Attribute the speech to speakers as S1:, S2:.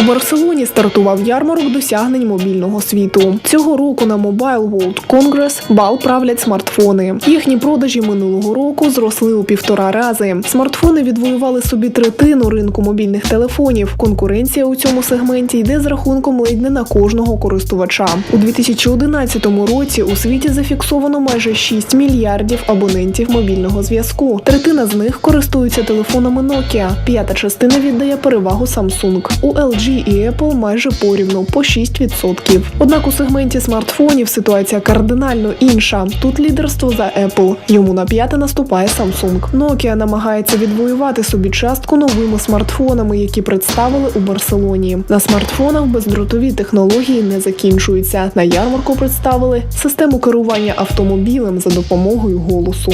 S1: У Барселоні стартував ярмарок досягнень мобільного світу. Цього року на Mobile World Congress бал правлять смартфони. Їхні продажі минулого року зросли у півтора рази. Смартфони відвоювали собі третину ринку мобільних телефонів. Конкуренція у цьому сегменті йде з рахунком ледь не на кожного користувача. У 2011 році у світі зафіксовано майже 6 мільярдів абонентів мобільного зв'язку. Третина з них користуються телефонами Nokia, п'ята частина віддає перевагу Samsung. У LG і Apple майже порівну по 6%. Однак у сегменті смартфонів ситуація кардинально інша. Тут лідерство за Apple. Йому на п'яте наступає Samsung. Nokia намагається відвоювати собі частку новими смартфонами, які представили у Барселоні. На смартфонах бездротові технології не закінчуються. На ярмарку представили систему керування автомобілем за допомогою голосу.